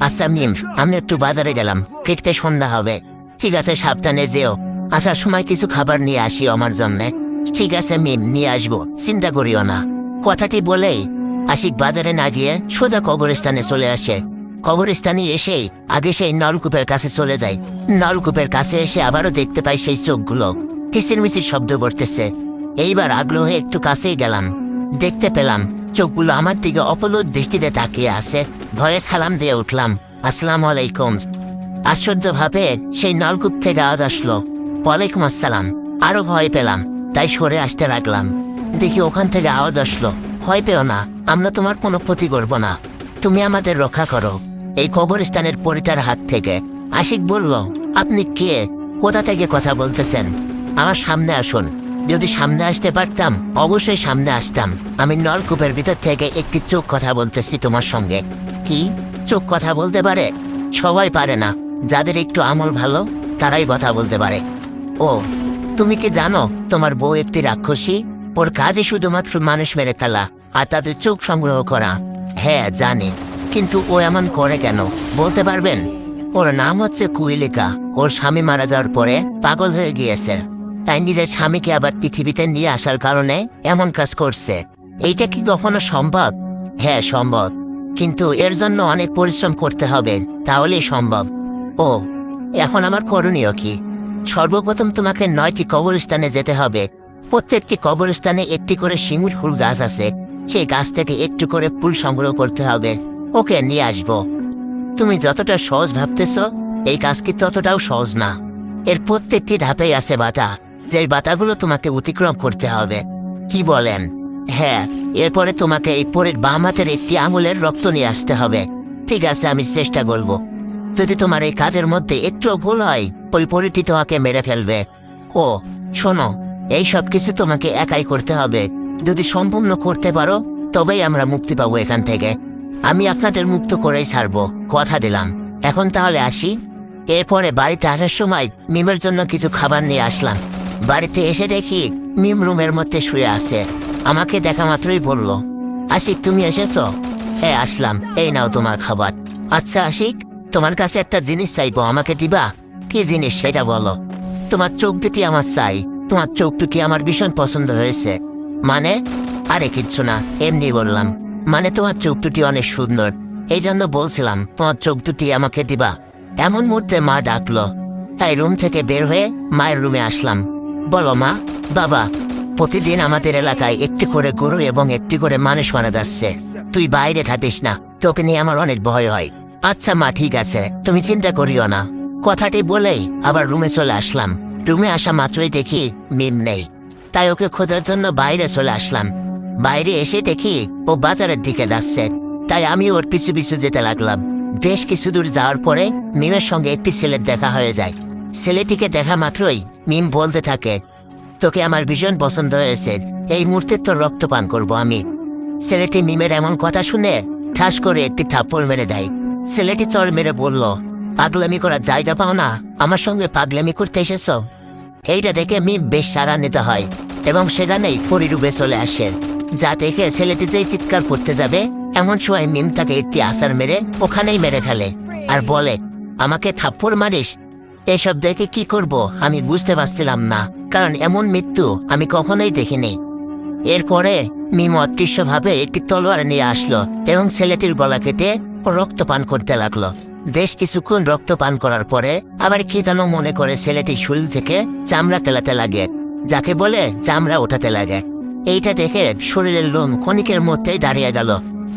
আচ্ছা মিম, আমি একটু বাজারে গেলাম। ফিরতে সন্ধ্যা হবে। ঠিক আছে, সাবধানে যেও। আসার সময় কিছু খাবার নিয়ে আসি আমার জন্যে। ঠিক আছে, মিম, নিয়ে আসব। চিন্তা করিও না। কথাটি বলেই আশিক বাজারে না গিয়ে সোজা কবরস্থানে চলে আসে। কবরস্থানে এসেই আগে সেই নলকূপের কাছে চলে যায়। নলকূপের কাছে এসে আবারও দেখতে পাই সেই চোখগুলো। কিসির মিচির শব্দ করতেছে। এইবার আগ্রহে একটু কাছেই গেলাম। দেখতে পেলাম চোখগুলো আমার দিকে অপলুত দৃষ্টিতে তাকিয়ে আছে। ভয়ে সালাম দিয়ে উঠলাম। আসসালামু আলাইকুম। আশ্চর্যভাবে সেই নলকূপ থেকে আওয়াজ আসলো। ওয়ালাইকুম আসসালাম। আরও ভয় পেলাম, তাই সরে আসতে লাগলাম। দেখি ওখান থেকে আওয়াজ আসলো। ভয় পেও না, আমরা তোমার কোনো ক্ষতি করব না। তুমি আমাদের রক্ষা করো। এই কবরস্থানের পরিটার হাত থেকে। আশিক বলল, আপনি কে? কোথা থেকে কথা বলতেছেন? আমার সামনে আসুন। যদি সামনে আসতে পারতাম, অবশ্যই সামনে আসতাম। আমি নলকূপের ভিতর থেকে একটি চোখ কথা বলতেছি তোমার সঙ্গে। কি? চোখ কথা বলতে পারে? সবাই পারে না। যাদের একটু আমল ভালো, তারাই কথা বলতে পারে। ও, তুমি কি জানো তোমার বউ একটি রাক্ষসী? ওর কাজে শুধুমাত্র মানুষ মেরে ফেলা আর তাদের চোখ সংগ্রহ করা। হ্যাঁ জানি। কিন্তু ও এমন করে কেন? বলতে পারবেন? ওর নাম হচ্ছে কুইলিকা। ওর স্বামী মারা যাওয়ার পরে পাগল হয়ে গিয়েছে। তাই নিজের স্বামীকে আবার পৃথিবীতে নিয়ে আসার কারণে এমন কাজ করছে। এইটা কি কখনো সম্ভব? হ্যাঁ সম্ভব। কিন্তু এর জন্য অনেক পরিশ্রম করতে হবে, তাহলেই সম্ভব। ও, এখন আমার করণীয় কি? সর্বপ্রথম তোমাকে নয়টি কবরস্থানে যেতে হবে। প্রত্যেকটি কবরস্থানে একটি করে শিমুর ফুল গাছ আছে, সেই গাছ থেকে একটু করে ফুল সংগ্রহ করতে হবে। ওকে, নিয়ে আসব। তুমি যতটা সহজ ভাবতেছ, এই কাজ কি ততটাও সহজ না। এর প্রত্যেকটি ধাপেই আছে বাতা যে বাতাগুলো তোমাকে অতিক্রম করতে হবে। কি বলেন? হ্যাঁ এরপরে তোমাকে এই পরের বাম হাতের একটি আঙুলের রক্ত নিয়ে আসতে হবে। ঠিক আছে, আমি চেষ্টা করব। যদি তোমার এই কাজের মধ্যে একটু ভুল হয় ওই পরিটি তোমাকে মেরে ফেলবে। ও, শোনো, এই সব কিছু তোমাকে একাই করতে হবে। যদি সম্পূর্ণ করতে পারো, তবেই আমরা মুক্তি পাবো এখান থেকে। আমি আপনাদের মুক্ত করেই ছাড়বো, কথা দিলাম। এখন তাহলে আসি। এরপরে বাড়িতে আসার সময় মিমের জন্য কিছু খাবার নিয়ে আসলাম। বাড়িতে এসে দেখি মিম রুমের মধ্যে শুয়ে আছে। আমাকে দেখা মাত্রই বলল। আশিক, তুমি এসেছ? হ্যাঁ আসলাম। এই নাও তোমার খাবার। আচ্ছা আশিক, তোমার কাছে একটা জিনিস চাইব, আমাকে দিবা? কি জিনিস সেটা বলো। তোমার চোখ দুটি আমার চাই? তোমার চোখ দুটি আমার ভীষণ পছন্দ হয়েছে? মানে? আরে, কিচ্ছু না, এমনি বললাম। মানে তোমার চোখ দুটি অনেক সুন্দর। এই জন্য বলছিলাম, তোমার চোখ দুটি আমাকে দিবা। এমন মুহূর্তে মা ডাকলো। তাই রুম থেকে বের হয়ে মায়ের রুমে আসলাম। বলো মা, বাবা প্রতিদিন আমাদের এলাকায় একটি করে গরু এবং একটি করে মানুষ মারা যাচ্ছে। তুই বাইরে থাকিস না। তোকে নিয়ে আমার অনেক ভয় হয়। আচ্ছা মা, ঠিক আছে। তুমি চিন্তা করিও না। কথাটি বলেই আবার রুমে চলে আসলাম। রুমে আসা মাত্রই দেখি মিম নেই। তাই ওকে খোঁজার জন্য বাইরে চলে আসলাম। বাইরে এসে দেখি ও বাজারের দিকে যাচ্ছে। তাই আমি ওর পিছু পিছু যেতে লাগলাম। বেশ কিছু দূর যাওয়ার পরে মিমের সঙ্গে একটি ছেলের দেখা হয়ে যায়। ছেলেটিকে দেখা মাত্রই মিম বলতে থাকে তোকে আমার ভীষণ পছন্দ হয়েছে। এই মুহূর্তে তোর রক্ত পান করব আমি। ছেলেটি মিমের এমন কথা শুনে ঠাস করে একটি থাপ্পড় মেরে দেয়। ছেলেটি চর মেরে বলল, পাগলামি করার জায়গা পাও না। আমার সঙ্গে পাগলামি করতে এসেছ? এইটা দেখে মিম বেশ সারা নিতে হয় এবং সেখানেই পরিরূপে চলে আসে। যা দেখে ছেলেটি যেই চিৎকার করতে যাবে, এমন সময় মিম তাকে একটি আসার মেরে ওখানেই মেরে ফেলে আর বলে, আমাকে থাপ্পড় মারিস? এসব দেখে কি করব? আমি বুঝতে পারছিলাম না। কারণ এমন মৃত্যু আমি কখনোই দেখিনি। এরপরে মিম অদৃশ্যভাবে একটি তলোয়ার নিয়ে আসলো এবং ছেলেটির গলা কেটে রক্ত পান করতে লাগল। বেশ কিছুক্ষণ রক্ত পান করার পরে আবার কি যেন মনে করে ছেলেটি শরীর থেকে চামড়া কেলাতে লাগে, যাকে বলে চামড়া ওঠাতে লাগে। এইটা দেখে শরীরের লোম ক্ষণিকের মধ্যেই দাঁড়িয়ে গেল।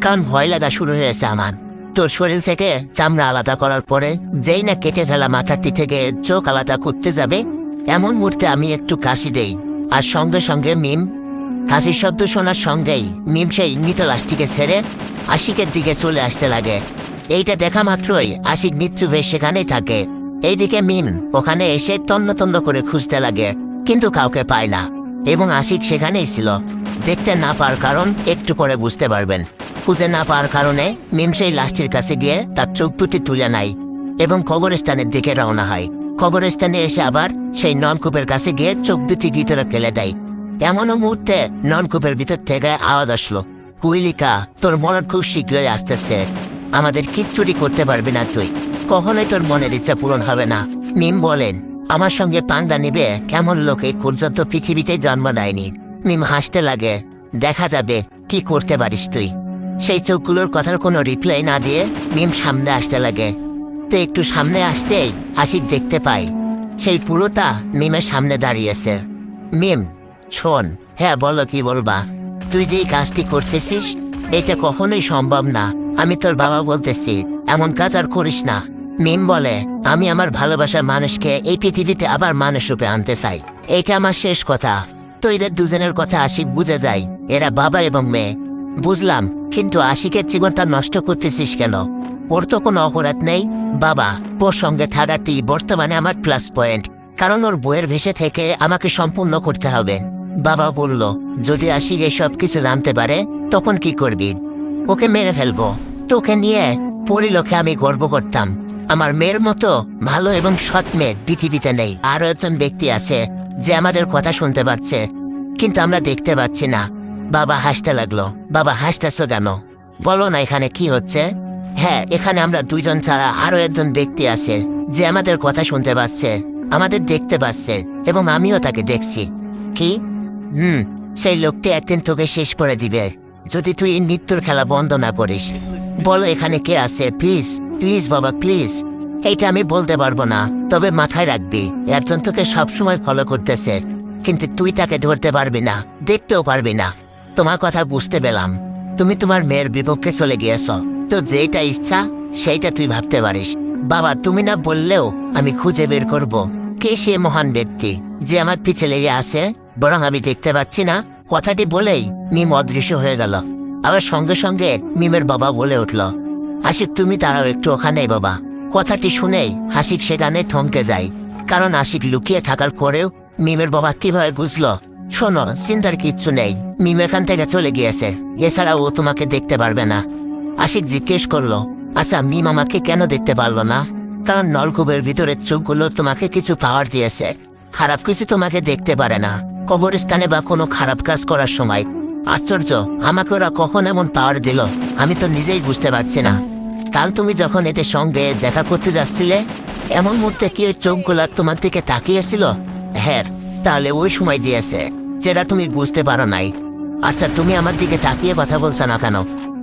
কারণ ভয় লাগা শুরু হয়েছে আমার। তোর শরীর থেকে চামড়া আলাদা করার পরে যেই না কেটে ফেলা মাথাটি থেকে চোখ আলাদা করতে যাবে এমন মুহূর্তে আমি একটু কাশি দেই, আর সঙ্গে সঙ্গে মিম হাসির শব্দ শোনার সঙ্গেই মিম সেই মৃত লাশটিকে ছেড়ে আশিকের দিকে চলে আসতে লাগে। এইটা দেখা মাত্রই আশিক মৃত্যু বেশ সেখানেই থাকে। এইদিকে মিম ওখানে এসে তন্ন তন্ন করে খুঁজতে লাগে, কিন্তু কাউকে পায় না, এবং আশিক সেখানেই ছিল। দেখতে না পাওয়ার কারণ একটু করে বুঝতে পারবেন। খুঁজে না পাওয়ার কারণে মিম সেই লাশটির কাছে গিয়ে তার চোখ দুটি তুলে নেয়, এবং কবরস্থানের দিকে রওনা হয়। কবরস্থানে এসে আবার সেই নলকূপের কাছে গিয়ে চোখ দুটি ভিতরে ফেলে দেয়। এমনও মুহূর্তে নলকূপের ভিতর থেকে আওয়াজ আসলো। কুইলিকা, তোর মরণ খুব শীঘ্রই আসতেছে। আমাদের কিচ্ছুটি করতে পারবি না তুই। কখনোই তোর মনের ইচ্ছা পূরণ হবে না। মিম বলেন, আমার সঙ্গে পাঙ্গা নিবে কেমন লোকে পর্যন্ত পৃথিবীতে জন্ম নেয়নি। মিম হাসতে লাগে, দেখা যাবে, কি করতে পারিস তুই? সেই চোখগুলোর কথার কোনো রিপ্লাই না দিয়ে মিম সামনে আসতে লাগে। তো একটু সামনে আসতেই আশিক দেখতে পাই, সেই পুরোটা মিমের সামনে দাঁড়িয়েছে। মিম, শোন হ্যাঁ বলো কি বলবা? তুই যে কাজটি করতেছিস, এটা কখনোই সম্ভব না। আমি তোর বাবা বলতেছি, এমন কাজ আর করিস না। মিম বলে, আমি আমার ভালোবাসার মানুষকে এই পৃথিবীতে আবার মানুষ রূপে আনতে চাই। এইটা আমার শেষ কথা। তো এদের দুজনের কথা আশিক বুঝে যায়, এরা বাবা এবং মেয়ে। বুঝলাম, কিন্তু আশিকের জীবনটা নষ্ট করতেছিস কেন? ওর তো কোনো অপরাধ নেই। বাবা, ওর সঙ্গে থাকাটি বর্তমানে আমার প্লাস পয়েন্ট কারণ ওর বইয়ের ভেসে থেকে আমাকে সম্পূর্ণ করতে হবে। বাবা বলল, যদি আশিক এসব কিছু জানতে পারে, তখন কি করবি? ওকে মেরে ফেলব। তোকে নিয়ে পরিলোকে আমি গর্ব করতাম। আমার মেয়ের মতো ভালো এবং সৎ মেয়ে পৃথিবীতে নেই। আরও একজন ব্যক্তি আছে যে আমাদের কথা শুনতে পাচ্ছে, কিন্তু আমরা দেখতে পাচ্ছি না। বাবা হাসতে লাগল। বাবা, হাসতেছ কেন? বলো না এখানে কি হচ্ছে? হ্যাঁ এখানে আমরা দুইজন ছাড়া আরও একজন ব্যক্তি আছে, যে আমাদের কথা শুনতে পাচ্ছে, আমাদের দেখতে পাচ্ছে, এবং আমিও তাকে দেখছি। কি? হুম, সেই লোকটি একদিন তোকে শেষ করে দিবে। যদি তুই এই মৃত্যুর খেলা বন্ধ না করিস। বলো এখানে কে আছে, প্লিজ প্লিজ বাবা, প্লিজ। এইটা আমি বলতে পারব না, তবে মাথায় রাখবি, একজন তোকে সবসময় ফলো করতেছে, কিন্তু তুই তাকে ধরতে পারবি না, দেখতেও পারবি না। তোমার কথা বুঝতে পেলাম। তুমি তোমার মেয়ের বিপক্ষে চলে গিয়েছ। তো যেটা ইচ্ছা, সেইটা তুই ভাবতে পারিস। বাবা, তুমি না বললেও আমি খুঁজে বের করব। কে সে মহান ব্যক্তি যে আমার পিছে লেগে আছে? বরং আমি দেখতে পাচ্ছি না, কথাটি বলেই মিম অদৃশ্য হয়ে গেল। আবার সঙ্গে সঙ্গে মিমের বাবা বলে উঠল, আশিক, তুমি তারাও একটু ওখানে বাবা। কথাটি শুনেই হাসিক সেখানে থমকে যায়। কারণ আশিক লুকিয়ে থাকার পরেও মিমের বাবা কীভাবে বুঝলো? শোনো, চিন্তার কিচ্ছু নেই। মিম এখান থেকে চলে গিয়েছে। এছাড়া ও তোমাকে দেখতে পারবে না। আশিক জিজ্ঞেস করল আচ্ছা মিম আমাকে কেন দেখতে পারল না? কারণ নলকূপের ভিতরের চোখগুলো তোমাকে কিছু পাওয়ার দিয়েছে। খারাপ কিছু তোমাকে দেখতে পারে না। কবরস্থানে বা কোনো খারাপ কাজ করার সময়। আশ্চর্য, আমাকে ওরা কখন এমন পাওয়ার দিল? আমি তো নিজেই বুঝতে পারছি না। কাল তুমি যখন এদের সঙ্গে দেখা করতে যাচ্ছিলে, এমন মুহূর্তে কি ওই চোখগুলা তোমার দিকে তাকিয়েছিল? হ্যাঁ তাহলে ওই সময় দিয়েছে, যেটা তুমি বুঝতে পারো নাই। আচ্ছা তুমি আমার দিকে তাকিয়ে কথা বলছো না কেন?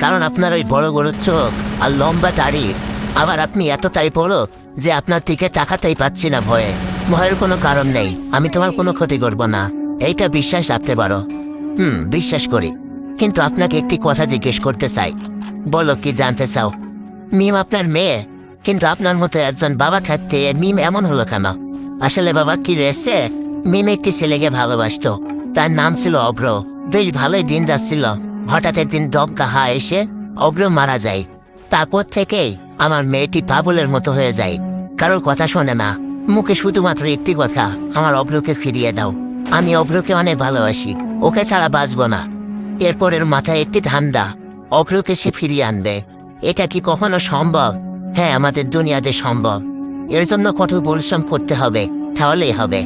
কারণ আপনার ওই বড় বড় চোখ আর লম্বা দাড়ি। আবার আপনি এতটাই বড় যে আপনার দিকে তাকাতেই পাচ্ছি না ভয়ে। ভয়ের কোনো কারণ নেই, আমি তোমার কোনো ক্ষতি করব না। এইটা বিশ্বাস রাখতে পারো। হুম, বিশ্বাস করি। কিন্তু আপনাকে একটি কথা জিজ্ঞেস করতে চাই। বলো কি জানতে চাও? মিম আপনার মেয়ে, কিন্তু আপনার মতো একজন বাবা থাকতে মিম এমন হলো কেন? আসলে বাবা কি রয়েছে? মিম একটি ছেলেকে ভালোবাসতো। তার নাম ছিল অভ্র। বেশ ভালোই দিন যাচ্ছিল। হঠাৎ একদিন দমকা হা এসে অগ্র মারা যায়। তারপর থেকেই আমার মেয়েটি পাগলের মতো হয়ে যায়। কারোর কথা শোনে না। মুখে শুধুমাত্র একটি কথা, আমার অভ্রকে ফিরিয়ে দাও। আমি অভ্রকে অনেক ভালোবাসি, ওকে ছাড়া বাঁচব না। এরপরের মাথায় একটি ধান্দা অভ্রকে সে ফিরিয়ে আনবে। এটা কি কখনো সম্ভব? হ্যাঁ আমাদের দুনিয়াতে সম্ভব। এর জন্য কঠোর পরিশ্রম করতে হবে তাহলেই হবে।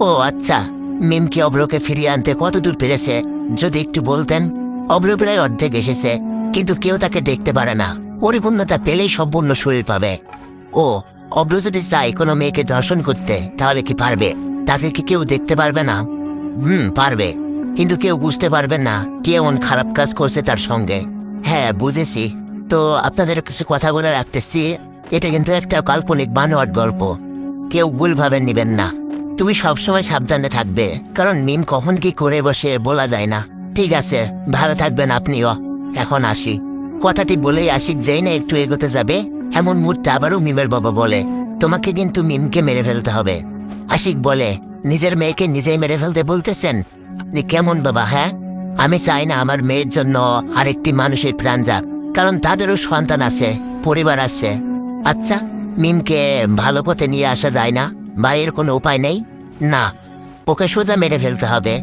ও আচ্ছা মিমকে অব্রকে ফিরিয়ে আনতে কত দূর পেরেছে, যদি একটু বলতেন? অব্র প্রায় অর্ধেক এসেছে, কিন্তু কেউ তাকে দেখতে পারে না। পরিপূর্ণতা পেলেই সম্পূর্ণ শরীর পাবে। ও অব্র যদি চায় কোনো মেয়েকে দর্শন করতে, তাহলে কি পারবে? তাকে কি কেউ দেখতে পারবে না? হুম, পারবে। কিন্তু কেউ বুঝতে পারবে না, কে এমন খারাপ কাজ করছে তার সঙ্গে। হ্যাঁ বুঝেছি। তো আপনাদের কিছু কথা বলে রাখতেছি। এটা কিন্তু একটা কাল্পনিক বানোয়াট গল্প। কেউ ভুলভাবে নেবেন না। তুমি সবসময় সাবধানে থাকবে, কারণ মিম কখন কি করে বসে বলা যায় না। ঠিক আছে, ভালো থাকবেন আপনিও। এখন আসি। কথাটি বলেই আশিক যেই না একটু এগোতে যাবে। এমন মুহূর্তে আবারও মিমের বাবা বলে, তোমাকে কিন্তু মিমকে মেরে ফেলতে হবে। আশিক বলে, নিজের মেয়েকে নিজেই মেরে ফেলতে বলতেছেন? আপনি কেমন বাবা হ্যাঁ? আমি চাই না আমার মেয়ের জন্য আরেকটি মানুষের প্রাণ যাক, কারণ তাদেরও সন্তান আছে, পরিবার আছে। আচ্ছা মিমকে ভালো পথে নিয়ে আসা যায় না? বা এর কোনো উপায় নেই? না, ওকে সোজা মেরে ফেলতে হবে।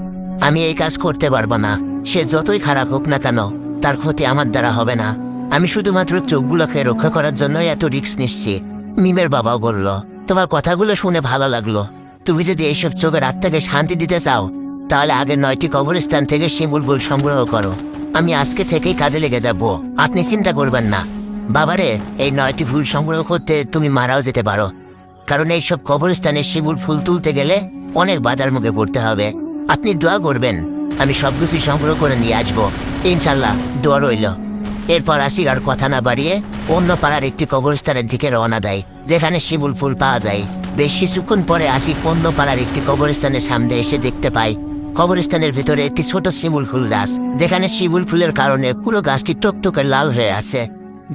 আমি এই কাজ করতে পারব না। সে যতই খারাপ হোক না কেন, তার ক্ষতি আমার দ্বারা হবে না। আমি শুধুমাত্র চোখগুলোকে রক্ষা করার জন্যই এত রিস্ক নিচ্ছি। মিমের বাবাও বলল, তোমার কথাগুলো শুনে ভালো লাগল। তুমি যদি এইসব চোখের আত্মাকে শান্তি দিতে চাও, তাহলে আগে নয়টি কবরস্থান থেকে শিমুল বুল সংগ্রহ করো। আমি আজকে থেকেই কাজে লেগে যাব। আপনি চিন্তা করবেন না। বাবারে, এই নয়টি ফুল সংগ্রহ করতে তুমি মারাও যেতে পারো। কারণ এইসব কবরস্থানে শিমুল ফুল তুলতে গেলে অনেক বাধার মুখে পড়তে হবে। আপনি দোয়া করবেন। আমি সব কিছু সংগ্রহ করে নিয়ে আসব। ইনশাল্লাহ, দোয়া রইল। এরপর আসি আর কথা না বাড়িয়ে অন্য পাড়ার একটি কবরস্থানের দিকে রওনা দেয়, যেখানে শিবুল ফুল পাওয়া যায়। বেশ কিছুক্ষণ পরে আসি অন্য পাড়ার একটি কবরস্থানের সামনে এসে দেখতে পাই কবরস্থানের ভিতরে একটি ছোট শিমুল ফুল গাছ, যেখানে শিমুল ফুলের কারণে পুরো গাছটি টকটকে লাল হয়ে আছে।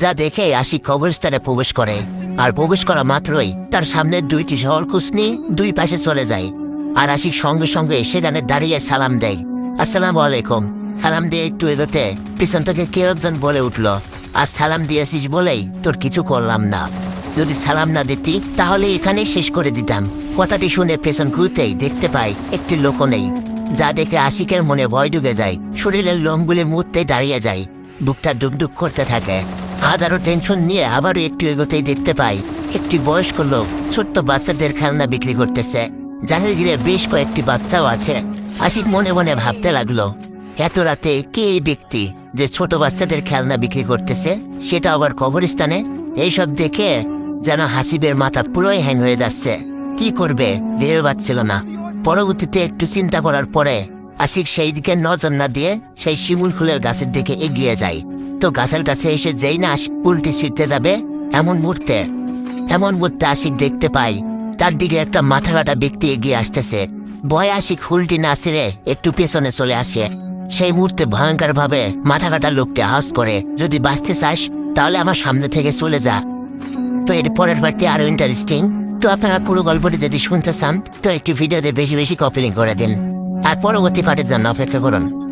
যা দেখে আসি কবরস্থানে প্রবেশ করে। আর প্রবেশ করা মাত্রই তার সামনে দুইটি সরকুসনি দুই পাশে চলে যায়। আর আশিক সঙ্গে সঙ্গে সেখানে দাঁড়িয়ে সালাম দেয়। আসসালামু আলাইকুম। সালাম দিয়ে একটু এগোতে পিছন থেকে কেউ একজন বলে উঠল, আর সালাম দিয়েছিস বলেই তোর কিছু করলাম না। যদি সালাম না দিতি, তাহলে এখানেই শেষ করে দিতাম। কথাটি শুনে পেছন ঘুরতেই দেখতে পাই একটি লোক নেই, যা দেখে আশিকের মনে ভয় ঢুকে যায়। শরীরের লোমগুলি মুহূর্তে দাঁড়িয়ে যায়, বুকটা ডুকডুক করতে থাকে। হাজারো টেনশন নিয়ে আবারও একটু এগোতেই দেখতে পাই একটি বয়স্ক লোক ছোট্ট বাচ্চাদের খেলনা বিক্রি করতেছে। যাদের ঘিরে বেশ কয়েকটি বাচ্চাও আছে। আশিক মনে মনে ভাবতে লাগল, এত রাতে কে এই ব্যক্তি যে ছোট বাচ্চাদের খেলনা বিক্রি করতেছে? সেটা আবার কবরস্থানে? এইসব দেখে যেন হাসিবের মাথা পুরোই হ্যাং হয়ে যাচ্ছে। কি করবে, ভেবে পাচ্ছিল না। পরবর্তীতে একটু চিন্তা করার পরে আশিক সেই দিকে নজর না দিয়ে সেই শিমুল ফুলের গাছের দিকে এগিয়ে যায়। তো গাছের কাছে এসে যেই না আশিক উল্টি ছিটতে যাবে, এমন মুহূর্তে এমন মুহূর্তে আশিক দেখতে পাই তার দিকে একটা মাথা কাটা ব্যক্তি এগিয়ে আসতেছে। ভয় আশিক ফুলটি না ছেড়ে একটু পেছনে চলে আসে। সেই মুহূর্তে ভয়ঙ্কর ভাবে মাথা কাটা লোকটি আওয়াজ করে, যদি বাঁচতে চাস, তাহলে আমার সামনে থেকে চলে যা। তো এর পরের পার্টি আরও ইন্টারেস্টিং তো আপনারা পুরো গল্পটি যদি শুনতে চান, তো একটি ভিডিওতে বেশি বেশি কপিলিং করে দিন। আর পরবর্তী পার্টির জন্য অপেক্ষা করুন।